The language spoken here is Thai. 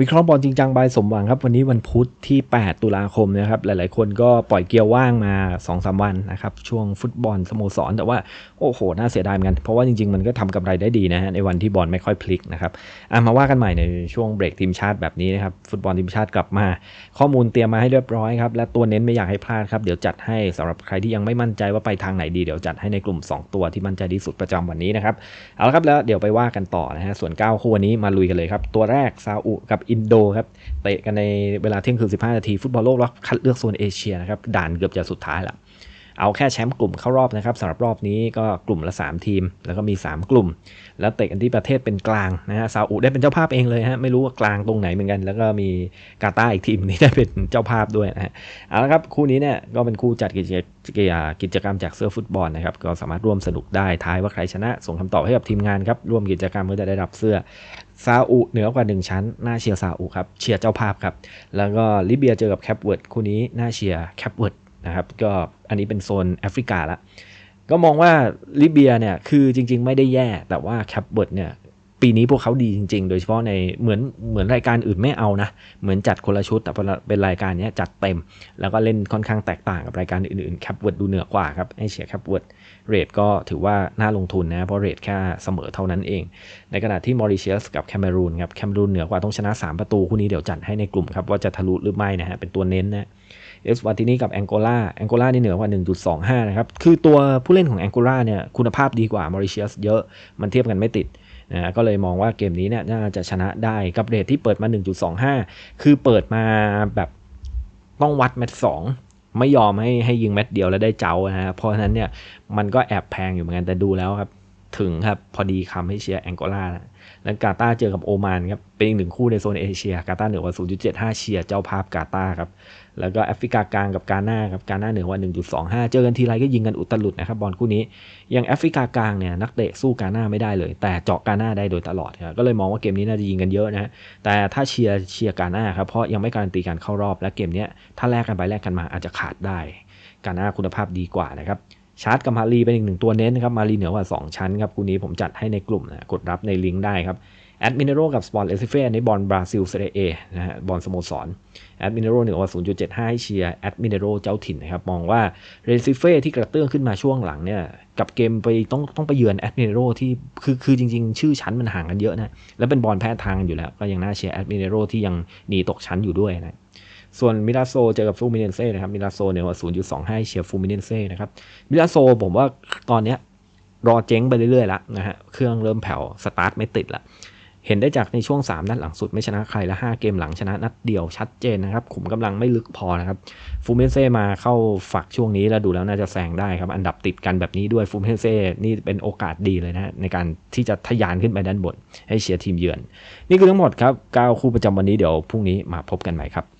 วิเคราะห์บอลจริงจังบายสมหวังครับ วันนี้วันพุธที่ 8 ตุลาคมนะครับ หลายๆ คนก็ปล่อยเกียร์ว่างมา 2-3 วันนะครับ ช่วงฟุตบอลสโมสร แต่ว่า โอ้โห น่าเสียดายเหมือนกัน เพราะว่าจริง ๆ มันก็ทำกำไรได้ดีนะฮะในวันที่บอลไม่ค่อยพลิกนะครับอะมาว่ากันใหม่ในช่วงเบรกทีมชาติแบบนี้นะครับฟุตบอลทีมชาติกลับมา ข้อมูลเตรียมมาให้เรียบร้อยครับและตัวเน้นไม่อยากให้พลาดครับเดี๋ยวจัดให้สำหรับใครที่ยังไม่มั่นใจว่าไปทางไหนดีเดี๋ยวจัดให้ในกลุ่ม 2 ตัวที่มั่นใจที่สุดประจำวันนี้นะครับเอาละครับแล้วเดี๋ยวไปว่ากันต่อนะฮะส่วน9คู่วันนี้มาลุยกันเลยครับตัวแรกซาอุกับอินโดครับเตะกันในเวลาเที่ยงคืน15 นาที ฟุตบอลโลกรอบคัดเลือกโซนเอเชียนะครับด่านเกือบจะสุดท้ายละ เอาแค่แชมป์กลุ่มเข้ารอบนะครับสำหรับรอบนี้ก็กลุ่มละ 3 ทีม แล้วก็มี 3 กลุ่ม แล้วเตะกันที่ประเทศเป็นกลางนะฮะซาอุได้เป็นเจ้าภาพเองเลยฮะไม่รู้ว่ากลางตรงไหนเหมือนกัน แล้วก็มีกาตาร์อีกทีมนี้ได้เป็นเจ้าภาพด้วยนะฮะเอาละครับคู่นี้เนี่ยก็เป็นคู่จัดกิจกิจกรรมจากเสื้อฟุตบอลนะครับก็สามารถร่วมสนุกได้ทายว่าใครชนะ ส่งคำตอบให้กับทีมงานครับร่วมกิจกรรมก็จะได้รับเสื้อซาอุเหนือกว่า 1 ชั้น น่าเชียร์ซาอุครับ เชียร์เจ้าภาพครับ แล้วก็ลิเบียเจอกับแคปเวิร์ดคู่นี้ น่าเชียร์แคปเวิร์ด นะครับ ก็อันนี้เป็นโซนแอฟริกาละก็มองว่าลิเบียเนี่ยคือจริง ๆ ไม่ได้แย่แต่ว่าแคปเบิร์ดเนี่ย ปีนี้พวกเขาดีจริง ๆ โดยเฉพาะในเหมือนเหมือนรายการอื่นไม่เอานะ เหมือนจัดคนละชุด แต่เป็นรายการนี้จัดเต็ม แล้วก็เล่นค่อนข้างแตกต่างกับรายการอื่นๆแคปเวิร์ดดูเหนือกว่าครับให้เชียแคปเวิร์ดเรทก็ถือว่าน่าลงทุนนะ เพราะเรทแค่เสมอเท่านั้นเอง ในขณะที่มอริเชียสกับแคเมรูนครับแคเมรูนเหนือกว่าต้องชนะ 3 ประตูคู่นี้เดี๋ยวจัดให้ในกลุ่มครับว่าจะทะลุหรือไม่นะฮะเป็นตัวเน้นนะเอสวาตินีกับแองโกลาแองโกลานี่เหนือกว่า 1.25 นะครับ คือตัวผู้เล่นของแองโกลาเนี่ยคุณภาพดีกว่ามอริเชียสเยอะ มันเทียบกันไม่ติด นะก็เลยมองว่าเกมนี้เนี่ยน่าจะชนะได้กับเรทที่เปิดมา 1.25 คือเปิดมาแบบต้องวัดแมตช์สองไม่ยอมให้ให้ยิงแมตช์เดียวแล้วได้เจ้านะฮะเพราะฉะนั้นเนี่ยมันก็แอบแพงอยู่เหมือนกันแต่ดูแล้วครับ ถึงครับ พอดีคำให้เชียร์แองโกลาแล้วกาตาเจอกับโอมานครับเป็นอีกหนึ่งคู่ในโซนเอเชีย กาตาเหนือกว่า 0.75 เชียร์เจ้าภาพกาตาครับแล้วก็แอฟริกากลางกับกาหน้าครับกาหน้าเหนือกว่า 1.25 เจอกันทีไรก็ยิงกันอุตลุดนะครับบอลคู่นี้อย่างแอฟริกากลางเนี่ยนักเตะสู้กาหน้าไม่ได้เลย แต่เจาะกาหน้าได้โดยตลอดครับก็เลยมองว่าเกมนี้น่าจะยิงกันเยอะนะแต่ถ้าเชียร์เชียร์กาหน้าครับเพราะยังไม่การันตีการเข้ารอบและเกมนี้ถ้าแลกกันไปแลกกันมาอาจจะขาดได้กาหน้าคุณภาพดีกว่านะครับ ชาร์ตกับมารีเป็นอีกหนึ่งตัวเน้นนะครับมารีเหนือกว่า 2 ชั้นครับคู่นี้ผมจัดให้ในกลุ่มนะกดรับในลิงก์ได้ครับแอดมินเนโรกับสปอนเอซิเฟ่ในบอลบราซิลเซเรเอนะฮะบอลสโมสรแอดมินเนโรเหนือกว่า 0.75ให้เชียร์แอดมินเนโรเจ้าถิ่นนะครับมองว่าเรซิเฟ่ที่กระเตื้องขึ้นมาช่วงหลังเนี่ยกับเกมไปต้องต้องไปเยือนแอดมินเนโรที่คือคือจริง ๆ ชื่อชั้นมันห่างกันเยอะนะแล้วเป็นบอลแพ้ทางอยู่แล้ว ก็ยังน่าเชียร์แอดมินเนโรที่ยังหนีตกชั้นอยู่ด้วยนะ ส่วนมิลาโซเจอกับฟูมิเนเซ่นะครับมิลาโซเนี่ยว่า0.25เชียร์ฟูมิเนเซ่นะครับมิลาโซผมว่าตอนเนี้ยรอเจ๊งไปเรื่อยๆแล้วนะฮะเครื่องเริ่มแผ่วสตาร์ทไม่ติดละเห็นได้จากในช่วง 3 นัดหลังสุดไม่ชนะใครและ 5 เกมหลังชนะนัดเดียวชัดเจนนะครับขุมกำลังไม่ลึกพอนะครับฟูมิเนเซ่มาเข้าฝักช่วงนี้แล้วดูแล้วน่าจะแซงได้ครับ อันดับติดกันแบบนี้ด้วยฟูมิเนเซ่นี่เป็นโอกาสดีเลยนะในการที่จะทะยานขึ้นไปด้านบน ให้เชียร์ทีมเยือน นี่คือทั้งหมดครับ9คู่ประจำวันนี้เดี๋ยวพรุ่งนี้มาพบกันใหม่ครับ